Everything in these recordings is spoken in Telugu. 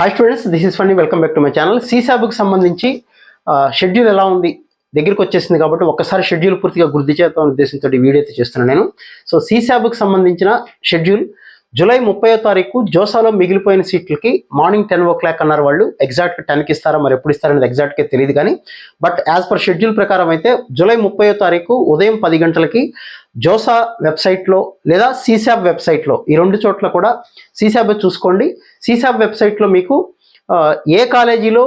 Hi students this is ఫండి welcome back to my channel సీసాబుకి సంబంధించి షెడ్యూల్ ఎలా ఉంది? దగ్గరికి వచ్చేసింది కాబట్టి ఒక్కసారి షెడ్యూల్ పూర్తిగా గుర్తు చేద్దాం ఉద్దేశంతో వీడియో అయితే చేస్తున్నాను నేను. సో సీసాబుకి సంబంధించిన షెడ్యూల్ జూలై ముప్పై తారీఖు జోసాలో మిగిలిపోయిన సీట్లకి మార్నింగ్ టెన్ ఓ క్లాక్ అన్నారు వాళ్ళు. ఎగ్జాక్ట్ టెన్కి ఇస్తారా మరి ఎప్పుడు ఇస్తారనేది ఎగ్జాక్ట్గా తెలియదు కానీ. బట్ యాజ్ పర్ షెడ్యూల్ ప్రకారం అయితే జూలై ముప్పై తారీఖు ఉదయం పది గంటలకి జోసా వెబ్సైట్లో లేదా సీసాబ్ వెబ్సైట్లో ఈ రెండు చోట్ల కూడా సీసాబ్ చూసుకోండి. సీసాబ్ వెబ్సైట్లో మీకు ఏ కాలేజీలో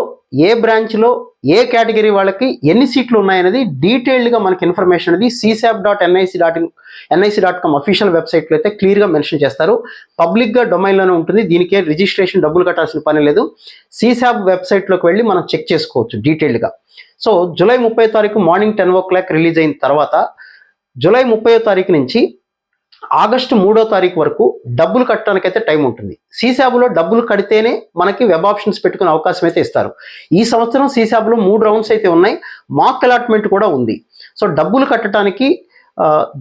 ఏ బ్రాంచ్లో ఏ కేటగిరీ వాళ్ళకి ఎన్ని సీట్లు ఉన్నాయనేది డీటెయిల్డ్గా మనకి ఇన్ఫర్మేషన్ అనేది CSAB dot NIC dot in NIC dot com official వెబ్సైట్లో అయితే క్లియర్గా మెన్షన్ చేస్తారు. పబ్లిక్గా డొమైన్లోనే ఉంటుంది. దీనికే రిజిస్ట్రేషన్ డబ్బులు కట్టాల్సిన పని లేదు. సీసాబ్ వెబ్సైట్లోకి వెళ్ళి మనం చెక్ చేసుకోవచ్చు డీటెయిల్డ్గా. సో జూలై ముప్పై తారీఖు morning ten o'clock release అయిన తర్వాత జూలై ముప్పై తారీఖు నుంచి ఆగస్టు మూడో తారీఖు వరకు డబ్బులు కట్టడానికి అయితే టైం ఉంటుంది. సీసాబులో డబ్బులు కడితేనే మనకి వెబ్ ఆప్షన్స్ పెట్టుకునే అవకాశం అయితే ఇస్తారు. ఈ సంవత్సరం సీసాబులో మూడు రౌండ్స్ అయితే ఉన్నాయి. మాక్ అలాట్మెంట్ కూడా ఉంది. సో డబ్బులు కట్టడానికి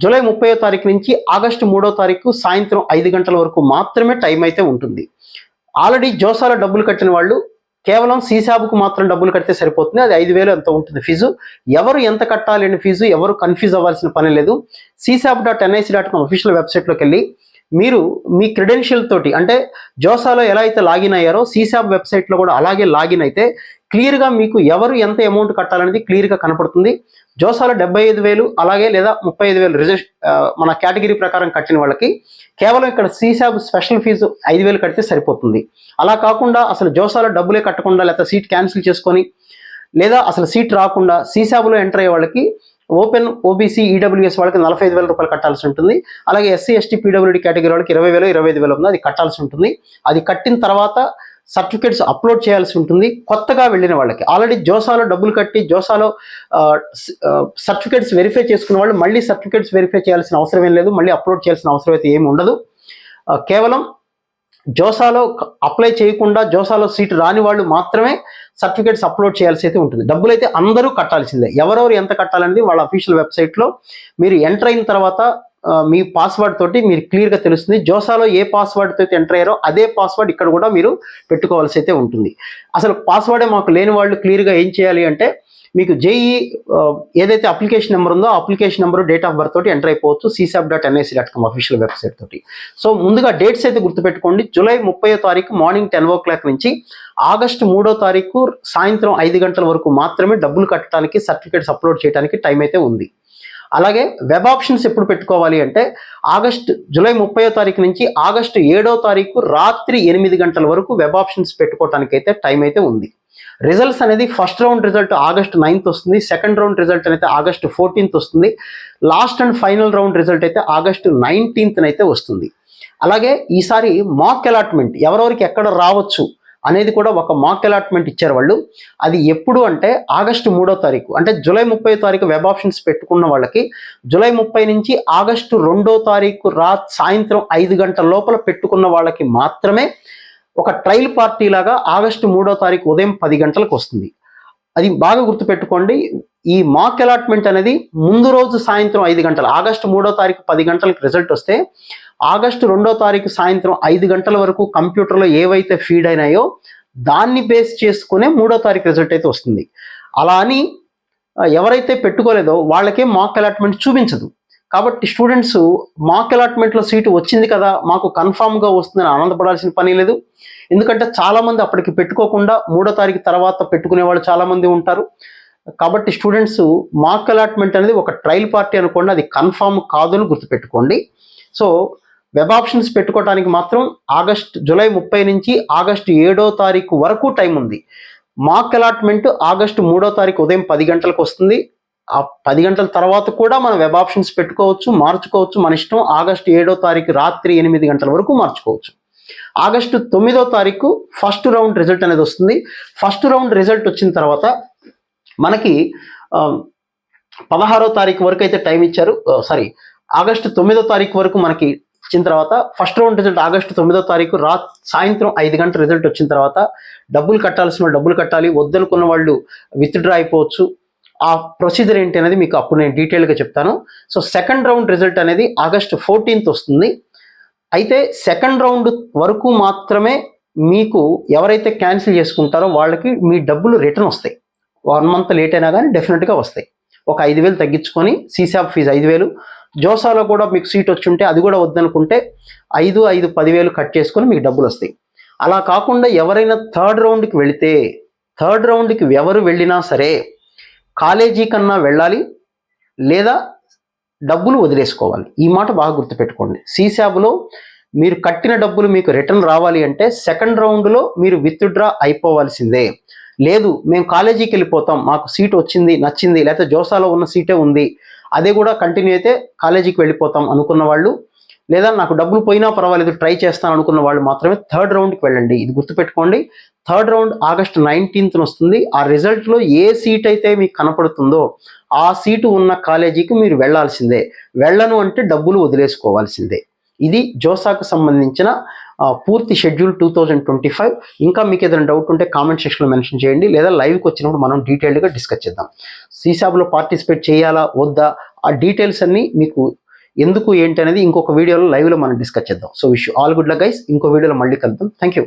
జూలై ముప్పై తారీఖు నుంచి ఆగస్టు మూడో తారీఖు సాయంత్రం ఐదు గంటల వరకు మాత్రమే టైం అయితే ఉంటుంది. ఆల్రెడీ జోసాలో డబ్బులు కట్టిన వాళ్ళు కేవలం సీసాబుకు మాత్రం డబ్బులు కడితే సరిపోతుంది. అది ఐదు వేలు ఎంత ఉంటుంది ఫీజు. ఎవరు ఎంత కట్టాలి ఫీజు ఎవరు కన్ఫ్యూజ్ అవ్వాల్సిన పని లేదు. CSAB dot NIC dot com official వెబ్సైట్లోకి వెళ్ళి మీరు మీ క్రెడెన్షియల్ తోటి అంటే జోసాలో ఎలా అయితే లాగిన్ అయ్యారో సీసాబ్ వెబ్సైట్లో కూడా అలాగే లాగిన్ అయితే క్లియర్గా మీకు ఎవరు ఎంత అమౌంట్ కట్టాలనేది క్లియర్గా కనపడుతుంది. జోసాలో డెబ్బై ఐదు వేలు అలాగే లేదా ముప్పై ఐదు వేలు రిజర్వ్ మన కేటగిరీ ప్రకారం కట్టిన వాళ్ళకి కేవలం ఇక్కడ సీసాబ్ స్పెషల్ ఫీజు ఐదు వేలు కడితే సరిపోతుంది. అలా కాకుండా అసలు జోసాలో డబ్బులే కట్టకుండా లేదా సీట్ క్యాన్సిల్ చేసుకొని లేదా అసలు సీట్ రాకుండా సీసాబ్లో ఎంటర్ అయ్యే వాళ్ళకి ఓపెన్ ఓబీసీ ఈడబ్ల్యూఎస్ వాళ్ళకి నలభై ఐదు వేల రూపాయలు కట్టాల్సి ఉంటుంది. అలాగే ఎస్సీ ఎస్టీ పీడబ్ల్యూడి కేటగిరీ వాళ్ళకి ఇరవై వేలు ఇరవై ఐదు వేలు ఉంది అది కట్టాల్సి ఉంటుంది. అది కట్టిన తర్వాత సర్టిఫికేట్స్ అప్లోడ్ చేయాల్సి ఉంటుంది. కొత్తగా వెళ్ళిన వాళ్ళకి. ఆల్రెడీ జోసాలో డబ్బులు కట్టి జోసాలో సర్టిఫికేట్స్ వెరిఫై చేసుకున్న వాళ్ళు మళ్ళీ సర్టిఫికేట్స్ వెరిఫై చేయాల్సిన అవసరం ఏం లేదు. మళ్ళీ అప్లోడ్ చేయాల్సిన అవసరం అయితే ఏమి ఉండదు. కేవలం జోసాలో అప్లై చేయకుండా జోసాలో సీటు రాని వాళ్ళు మాత్రమే సర్టిఫికేట్స్ అప్లోడ్ చేయాల్సి అయితే ఉంటుంది. డబ్బులు అయితే అందరూ కట్టాల్సిందే. ఎవరెవరు ఎంత కట్టాలనేది వాళ్ళ అఫీషియల్ వెబ్సైట్లో మీరు ఎంటర్ అయిన తర్వాత మీ పాస్వర్డ్ తోటి మీరు క్లియర్గా తెలుస్తుంది. జోసాలో ఏ పాస్వర్డ్ అయితే ఎంటర్ అయ్యారో అదే పాస్వర్డ్ ఇక్కడ కూడా మీరు పెట్టుకోవాల్సి అయితే ఉంటుంది. అసలు పాస్వర్డే మాకు లేని వాళ్ళు క్లియర్గా ఏం చేయాలి అంటే మీకు జేఈ ఏదైతే అప్లికేషన్ నెంబర్ ఉందో application number date of birth తోటి ఎంటర్ అయిపోవచ్చు CSAB dot NIC dot com official website తోటి. సో ముందుగా డేట్స్ అయితే గుర్తుపెట్టుకోండి. జూలై ముప్పై తారీఖు మార్నింగ్ టెన్ ఓ క్లాక్ నుంచి ఆగస్టు మూడో తారీఖు సాయంత్రం ఐదు గంటల వరకు మాత్రమే డబ్బులు కట్టడానికి సర్టిఫికేట్స్ అప్లోడ్ చేయడానికి టైం అయితే ఉంది. అలాగే వెబ్ ఆప్షన్స్ ఎప్పుడు పెట్టుకోవాలి అంటే ఆగస్ట్ జూలై ముప్పై తారీఖు నుంచి ఆగస్టు ఏడో తారీఖు రాత్రి ఎనిమిది గంటల వరకు వెబ్ ఆప్షన్స్ పెట్టుకోవడానికి అయితే టైం అయితే ఉంది. రిజల్ట్స్ అనేది first round result August ninth వస్తుంది సెకండ్ రౌండ్ రిజల్ట్ అయితే ఆగస్ట్ ఫోర్టీన్త్ వస్తుంది last and final round result అయితే ఆగస్ట్ నైన్టీన్త్ అయితే వస్తుంది. అలాగే ఈసారి మాక్ అలాట్మెంట్ ఎవరెవరికి ఎక్కడ రావచ్చు అనేది కూడా ఒక మాక్ అలాట్మెంట్ ఇచ్చారు వాళ్ళు. అది ఎప్పుడు అంటే ఆగస్టు మూడో తారీఖు. అంటే జూలై ముప్పై తారీఖు వెబ్ ఆప్షన్స్ పెట్టుకున్న వాళ్ళకి జూలై ముప్పై నుంచి ఆగస్టు రెండో తారీఖు రా సాయంత్రం ఐదు గంటల లోపల పెట్టుకున్న వాళ్ళకి మాత్రమే ఒక ట్రయల్ పార్టీ లాగా ఆగస్టు మూడో తారీఖు ఉదయం పది గంటలకు వస్తుంది. అది బాగా గుర్తుపెట్టుకోండి. ఈ మాక్ అలాట్మెంట్ అనేది ముందు రోజు సాయంత్రం ఐదు గంటలు ఆగస్టు మూడో తారీఖు పది గంటలకు రిజల్ట్ వస్తే ఆగస్టు రెండో తారీఖు సాయంత్రం ఐదు గంటల వరకు కంప్యూటర్లో ఏవైతే ఫీడ్ అయినాయో దాన్ని బేస్ చేసుకునే మూడో తారీఖు రిజల్ట్ అయితే వస్తుంది. అలా అని ఎవరైతే పెట్టుకోలేదో వాళ్ళకే మాక్ అలాట్మెంట్ చూపించదు. కాబట్టి స్టూడెంట్స్ మాక్ అలాట్మెంట్లో సీటు వచ్చింది కదా మాకు కన్ఫామ్గా వస్తుందని ఆనందపడాల్సిన పని లేదు. ఎందుకంటే చాలామంది అప్పటికి పెట్టుకోకుండా మూడో తారీఖు తర్వాత పెట్టుకునే వాళ్ళు చాలామంది ఉంటారు. కాబట్టి స్టూడెంట్స్ మాక్ అలాట్మెంట్ అనేది ఒక ట్రయల్ పార్టీ అనుకోండి అది కన్ఫామ్ కాదు అని గుర్తుపెట్టుకోండి. సో వెబ్ ఆప్షన్స్ పెట్టుకోవడానికి మాత్రం ఆగస్ట్ జూలై ముప్పై నుంచి ఆగస్టు ఏడో తారీఖు వరకు టైం ఉంది. మాక్ అలాట్మెంట్ ఆగస్టు మూడో తారీఖు ఉదయం పది గంటలకు వస్తుంది. ఆ పది గంటల తర్వాత కూడా మనం వెబ్ ఆప్షన్స్ పెట్టుకోవచ్చు మార్చుకోవచ్చు. మన ఇష్టం ఆగస్టు ఏడో తారీఖు రాత్రి ఎనిమిది గంటల వరకు మార్చుకోవచ్చు. ఆగస్టు తొమ్మిదో తారీఖు ఫస్ట్ రౌండ్ రిజల్ట్ అనేది వస్తుంది. ఫస్ట్ రౌండ్ రిజల్ట్ వచ్చిన తర్వాత మనకి పదహారో తారీఖు వరకు అయితే టైం ఇచ్చారు. సారీ ఆగస్టు తొమ్మిదో తారీఖు వరకు మనకి ఇచ్చిన తర్వాత ఫస్ట్ రౌండ్ రిజల్ట్ ఆగస్టు తొమ్మిదో తారీఖు రా సాయంత్రం ఐదు గంటల రిజల్ట్ వచ్చిన తర్వాత డబ్బులు కట్టాల్సిన వాళ్ళు డబ్బులు కట్టాలి వద్దనుకున్న వాళ్ళు విత్డ్రా అయిపోవచ్చు. ఆ ప్రొసీజర్ ఏంటి అనేది మీకు అప్పుడు నేను డీటెయిల్గా చెప్తాను. సో సెకండ్ రౌండ్ రిజల్ట్ అనేది ఆగస్ట్ ఫోర్టీన్త్ వస్తుంది. అయితే సెకండ్ రౌండ్ వరకు మాత్రమే మీకు ఎవరైతే క్యాన్సిల్ చేసుకుంటారో వాళ్ళకి మీ డబ్బులు రిటర్న్ వస్తాయి. వన్ మంత్ లేట్ అయినా కానీ డెఫినెట్గా వస్తాయి. ఒక ఐదు వేలు తగ్గించుకొని సీసాప్ ఫీజు ఐదు వేలు జోసాలో కూడా మీకు సీట్ వచ్చి ఉంటే అది కూడా వద్దనుకుంటే ఐదు ఐదు పదివేలు కట్ చేసుకొని మీకు డబ్బులు వస్తాయి. అలా కాకుండా ఎవరైనా థర్డ్ రౌండ్కి వెళితే థర్డ్ రౌండ్కి ఎవరు వెళ్ళినా సరే కాలేజీ కన్నా వెళ్ళాలి లేదా డబ్బులు వదిలేసుకోవాలి. ఈ మాట బాగా గుర్తుపెట్టుకోండి. సీసాబ్లో మీరు కట్టిన డబ్బులు మీకు రిటర్న్ రావాలి అంటే సెకండ్ రౌండ్లో మీరు విత్డ్రా అయిపోవాల్సిందే. లేదు మేము కాలేజీకి వెళ్ళిపోతాం మాకు సీట్ వచ్చింది నచ్చింది లేకపోతే జోసాలో ఉన్న సీటే ఉంది అదే కూడా కంటిన్యూ అయితే కాలేజీకి వెళ్ళిపోతాం అనుకున్న వాళ్ళు లేదా నాకు డబ్బులు పోయినా పర్వాలేదు ట్రై చేస్తాను అనుకున్న వాళ్ళు మాత్రమే థర్డ్ రౌండ్కి వెళ్ళండి. ఇది గుర్తుపెట్టుకోండి థర్డ్ రౌండ్ ఆగస్ట్ నైన్టీన్త్న వస్తుంది. ఆ రిజల్ట్లో ఏ సీట్ అయితే మీకు కనపడుతుందో ఆ సీటు ఉన్న కాలేజీకి మీరు వెళ్ళాల్సిందే. వెళ్ళను అంటే డబ్బులు వదిలేసుకోవాల్సిందే. ఇది జోసాకు సంబంధించిన పూర్తి schedule two thousand twenty five. ఇంకా మీకు ఏదైనా డౌట్ ఉంటే కామెంట్ సెక్షన్లో మెన్షన్ చేయండి లేదా లైవ్కి వచ్చినప్పుడు మనం డీటెయిల్డ్గా డిస్కస్ చేద్దాం. సీసాబ్లో పార్టిసిపేట్ చేయాలా వద్దా? ఆ డీటెయిల్స్ అన్నీ మీకు ఎందుకు ఏంటి అనేది ఇంకొక వీడియోలో లైవ్లో మనం డిస్కస్ చేద్దాం. So wish all good luck guys ఇంకో వీడియోలో మళ్ళీ కలుద్దాం. Thank you